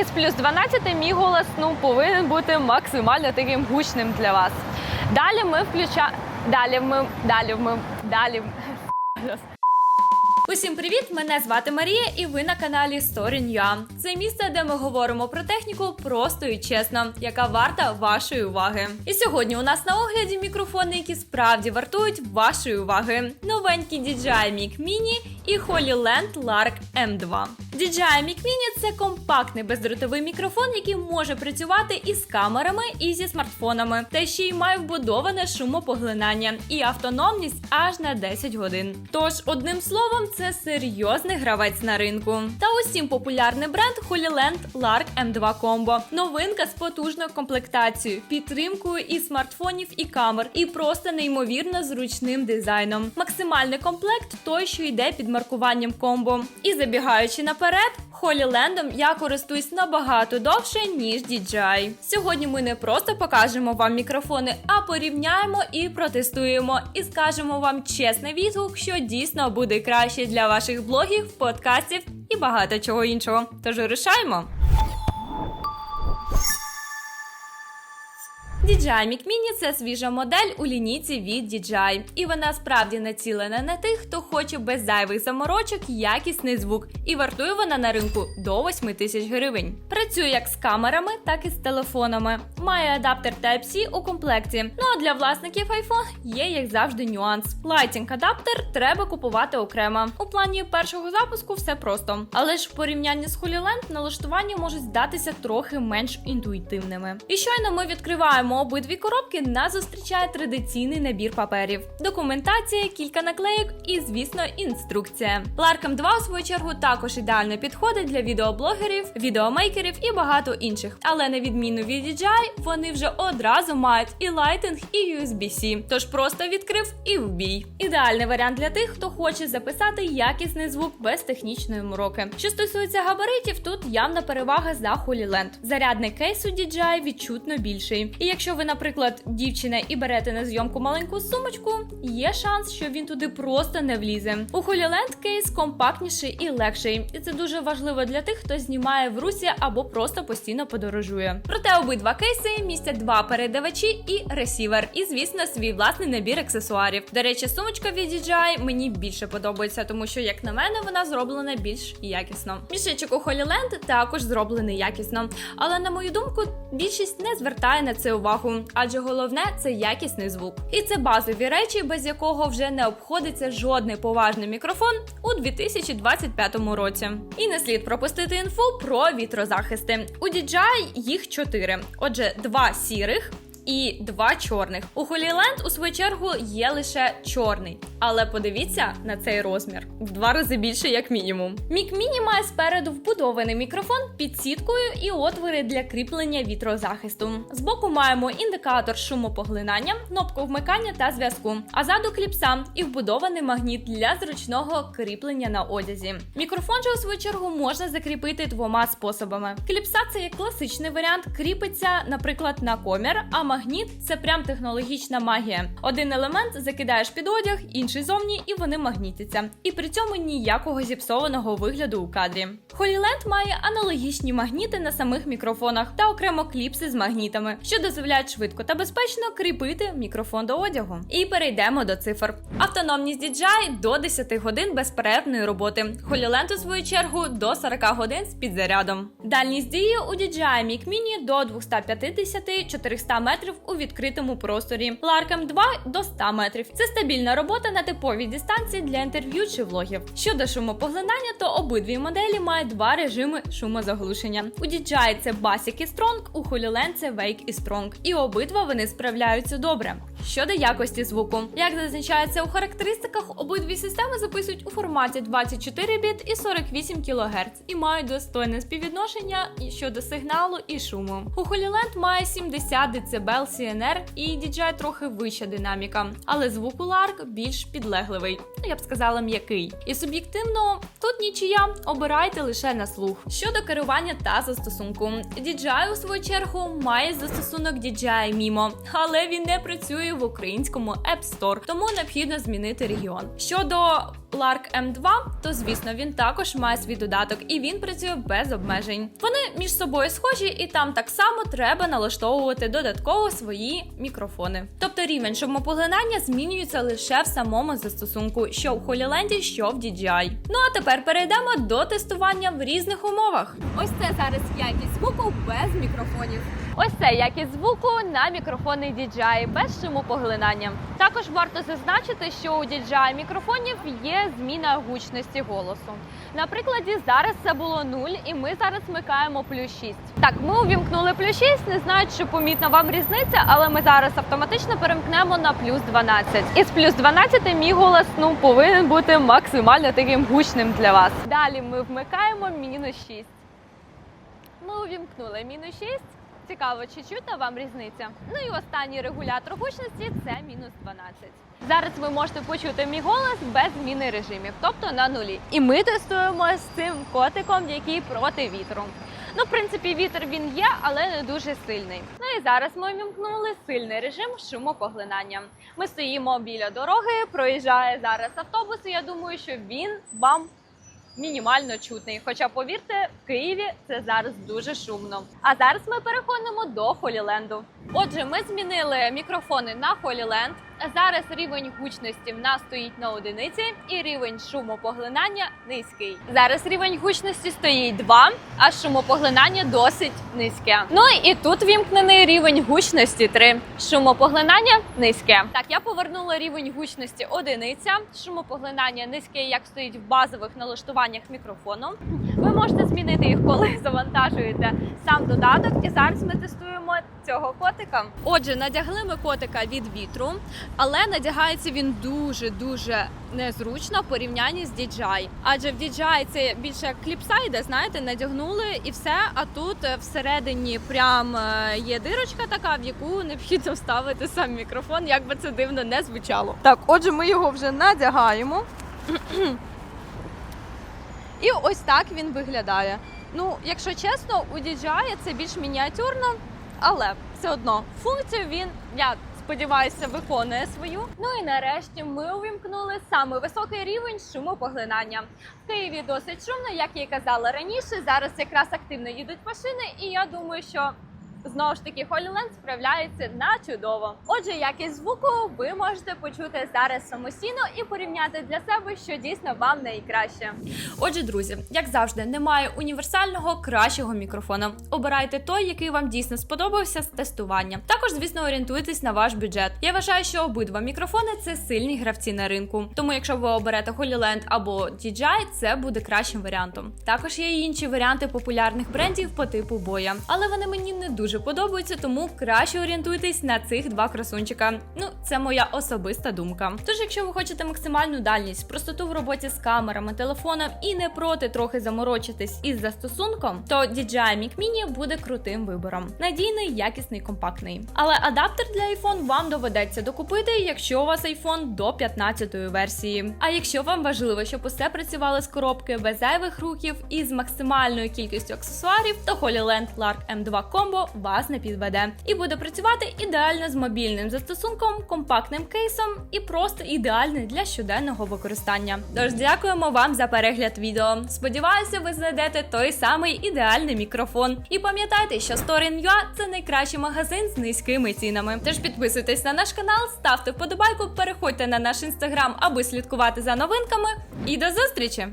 Із плюс 12 мій голос ну повинен бути максимально таким гучним для вас. Далі ми включаємо. Далі ми далі ми далі. Усім привіт! Мене звати Марія, і ви на каналі Story.ua. Це місце, де ми говоримо про техніку просто і чесно, яка варта вашої уваги. І сьогодні у нас на огляді мікрофони, які справді вартують вашої уваги. Новенький DJI Mic Mini і HoloLens Lark M2. DJI Mic Mini – це компактний бездротовий мікрофон, який може працювати із камерами і зі смартфонами, та ще й має вбудоване шумопоглинання і автономність аж на 10 годин. Тож, одним словом, це серйозний гравець на ринку. Та усім популярний бренд HoloLens Lark M2 Combo. Новинка з потужною комплектацією, підтримкою і смартфонів, і камер, і просто неймовірно зручним дизайном. Максимальний комплект той, що йде під маркуванням комбо. І забігаючи наперед, Холілендом я користуюсь набагато довше, ніж DJI. Сьогодні ми не просто покажемо вам мікрофони, а порівняємо і протестуємо. І скажемо вам чесний відгук, що дійсно буде краще для ваших блогів, подкастів і багато чого іншого. Тож вирушаємо! DJI Mic Mini – це свіжа модель у лінійці від DJI. І вона справді націлена на тих, хто хоче без зайвих заморочок якісний звук. І вартує вона на ринку до 8 тисяч гривень. Працює як з камерами, так і з телефонами. Має адаптер Type-C у комплекті. Ну а для власників iPhone є, як завжди, нюанс. Lighting адаптер треба купувати окремо. У плані першого запуску все просто. Але ж в порівнянні з HoloLens налаштування можуть здатися трохи менш інтуїтивними. І щойно ми відкриваємо обидві коробки, нас зустрічає традиційний набір паперів, документація, кілька наклейок і, звісно, інструкція. Larcam 2, у свою чергу, також ідеально підходить для відеоблогерів, відеомейкерів і багато інших. Але на відміну від DJI, вони вже одразу мають і Lighting, і USB-C. Тож просто відкрив і в бій. Ідеальний варіант для тих, хто хоче записати якісний звук без технічної мороки. Що стосується габаритів, тут явна перевага за HoloLens. Зарядний кейс у DJI відчутно більший. І якщо ви, наприклад, дівчина і берете на зйомку маленьку сумочку, є шанс, що він туди просто не влізе. У HoloLens кейс компактніший і легший, і це дуже важливо для тих, хто знімає в русі або просто постійно подорожує. Проте обидва кейси містять два передавачі і ресівер, і звісно, свій власний набір аксесуарів. До речі, сумочка від DJI мені більше подобається, тому що, як на мене, вона зроблена більш якісно. Мішечок у HoloLens також зроблений якісно, але на мою думку, більшість не звертає на це увагу, адже головне це якісний звук. І це базові речі, без якого вже не обходиться жодний поважний мікрофон у 2025 році. І не слід пропустити інфу про вітрозахисти. У DJI їх чотири. Отже, два сірих. І два чорних. У HoloLens, у свою чергу, є лише чорний. Але подивіться на цей розмір в два рази більше, як мінімум. Мік Міні має спереду вбудований мікрофон під сіткою і отвори для кріплення вітрозахисту. Збоку маємо індикатор шумопоглинання, кнопку вмикання та зв'язку. А ззаду кліпса і вбудований магніт для зручного кріплення на одязі. Мікрофон же у свою чергу можна закріпити двома способами. Кліпса це як класичний варіант, кріпиться, наприклад, на комір, а магніт це прям технологічна магія. Один елемент закидаєш під одяг, інший зовні, і вони магнітяться. І при цьому ніякого зіпсованого вигляду у кадрі. HoloLens має аналогічні магніти на самих мікрофонах та окремо кліпси з магнітами, що дозволяють швидко та безпечно кріпити мікрофон до одягу. І перейдемо до цифр. Автономність DJI до 10 годин безперервної роботи. HoloLens, у свою чергу, до 40 годин з підзарядом. Дальність дії у DJI Mic Mini до 250-400 метрів у відкритому просторі. Larcam 2 до 100 метрів. Це стабільна робота на типовій дистанції для інтерв'ю чи влогів. Щодо шумопоглинання, то обидві моделі мають два режими шумозаглушення. У DJI це Basic і Strong, у HoloLens це Wake і Strong. І обидва вони справляються добре. Щодо якості звуку, як зазначається у характеристиках, обидві системи записують у форматі 24 біт і 48 кГц і мають достойне співвідношення щодо сигналу і шуму. У HoloLens має 70 дБ CNR і DJI трохи вища динаміка, але звук у Lark більш підлегливий, ну я б сказала м'який. І суб'єктивно тут нічия, обирайте лише на слух. Щодо керування та застосунку, DJI у свою чергу має застосунок DJI Mimo, але він не працює в українському App Store, тому необхідно змінити регіон. Щодо Lark M2, то звісно він також має свій додаток і він працює без обмежень. Вони між собою схожі, і там так само треба налаштовувати додатково свої мікрофони. Тобто рівень шумопоглинання змінюється лише в самому застосунку, що в Holyland, що в DJI. Ну а тепер перейдемо до тестування в різних умовах. Ось це зараз якість звуку без мікрофонів. Ось це якість звуку на мікрофони DJI без шумопоглинання. Також варто зазначити, що у DJI мікрофонів є зміна гучності голосу. На прикладі зараз це було 0, і ми зараз вмикаємо плюс 6. Так, ми увімкнули плюс 6, не знаю, чи помітна вам різниця, але ми зараз автоматично перемкнемо на плюс 12. Із плюс 12 мій голос ну повинен бути максимально таким гучним для вас. Далі ми вмикаємо мінус 6. Ми увімкнули мінус 6. Цікаво, чи чутна вам різниця? Ну і останній регулятор гучності це мінус 12. Зараз ви можете почути мій голос без зміни режимів, тобто на нулі. І ми тестуємо з цим котиком, який проти вітру. Ну, в принципі, вітер він є, але не дуже сильний. Ну і зараз ми вімкнули сильний режим шумопоглинання. Ми стоїмо біля дороги, проїжджає зараз автобус, і я думаю, що він вам мінімально чутний. Хоча, повірте, в Києві це зараз дуже шумно. А зараз ми переходимо до Холіленду. Отже, ми змінили мікрофони на Холіленд. Зараз рівень гучності в нас стоїть на одиниці, і рівень шумопоглинання низький. Зараз рівень гучності стоїть 2, а шумопоглинання досить низьке. Ну і тут вімкнений рівень гучності 3. Шумопоглинання низьке. Так, я повернула рівень гучності одиниця. Шумопоглинання низьке, як стоїть в базових налаштуваннях мікрофону. Ви можете змінити їх, коли завантажуєте сам додаток. І зараз ми тестуємо цього котика. Отже, надягли ми котика від вітру, але надягається він дуже дуже незручно в порівнянні з DJI. Адже в DJI це більше кліпсайда, знаєте, надягнули і все. А тут е, всередині прям е, є дирочка така, в яку необхідно вставити сам мікрофон, як би це дивно не звучало. Так, отже, ми його вже надягаємо. І ось так він виглядає. Ну, якщо чесно, у DJI це більш мініатюрно, але все одно функцію він, я сподіваюся, виконує свою. Ну і нарешті ми увімкнули саме високий рівень шумопоглинання. В Києві досить шумно, як я і казала раніше. Зараз якраз активно їдуть машини, і я думаю, що знову ж таки Holyland справляється на чудово. Отже, якість звуку ви можете почути зараз самостійно і порівняти для себе, що дійсно вам найкраще. Отже, друзі, як завжди, немає універсального кращого мікрофона. Обирайте той, який вам дійсно сподобався з тестування. Також, звісно, орієнтуйтесь на ваш бюджет. Я вважаю, що обидва мікрофони це сильні гравці на ринку. Тому, якщо ви оберете Holyland або DJI, це буде кращим варіантом. Також є і інші варіанти популярних брендів по типу боя, але вони мені не дуже подобаються, тому краще орієнтуйтесь на цих два красунчика. Ну, це моя особиста думка. Тож, якщо ви хочете максимальну дальність, простоту в роботі з камерами, телефоном і не проти трохи заморочитись із застосунком, то DJI Mic Mini буде крутим вибором. Надійний, якісний, компактний. Але адаптер для iPhone вам доведеться докупити, якщо у вас iPhone до 15-ї версії. А якщо вам важливо, щоб усе працювало з коробки без зайвих рухів і з максимальною кількістю аксесуарів, то HoloLens Lark M2 Combo вас не підведе і буде працювати ідеально з мобільним застосунком, компактним кейсом і просто ідеальний для щоденного використання. Тож дякуємо вам за перегляд відео. Сподіваюся, ви знайдете той самий ідеальний мікрофон. І пам'ятайте, що Story.ua – це найкращий магазин з низькими цінами. Тож підписуйтесь на наш канал, ставте вподобайку, переходьте на наш інстаграм, аби слідкувати за новинками. І до зустрічі!